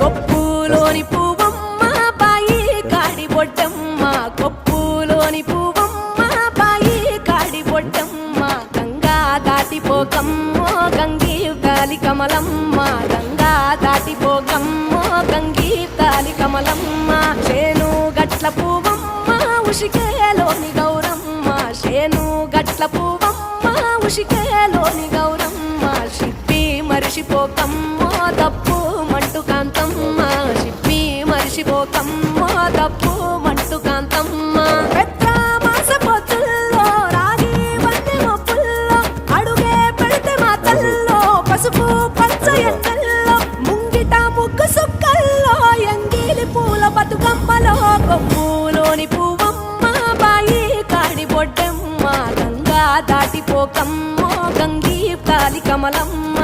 కొప్పులోని పువ్వమ్మ బాయి కాడి బొడ్డమ్మ. కొప్పులోని పువ్వమ్మ బాయి కాడి బొడ్డమ్మ. గంగా దాటిపోకమ్మో గంగి తాలి కమలమ్మ. గంగా దాటిపోకమ్మో గంగి తాలి కమలమ్మ. చేను గట్ల పువ్వమ్మ ఉషికేలోని గౌరమ్మ. చేను గట్ల పువ్వమ్మ ఉషికేలోని గౌరమ్మ. షిప్పి మరిషిపోకమ్మో తప్పు మంటు కాంతమ్మ షిప్పి మరిషిపోకమ్మో తప్పు మంటు కాంతమ్మ. పెద్ద మాస అడుగే పెడితే మా పసుపు పచ్చ ఎండల్లో ముంగిట ముగ్గు సుక్కల్లో ఎంగిలి పూల బతుకమ్మలో కొమ్ములోని పువ్వమ్మ బాయి కాడి బొడ్డమ్మ గంగా దాటిపోకమ్మో గంగీ కాలి కమలమ్మ.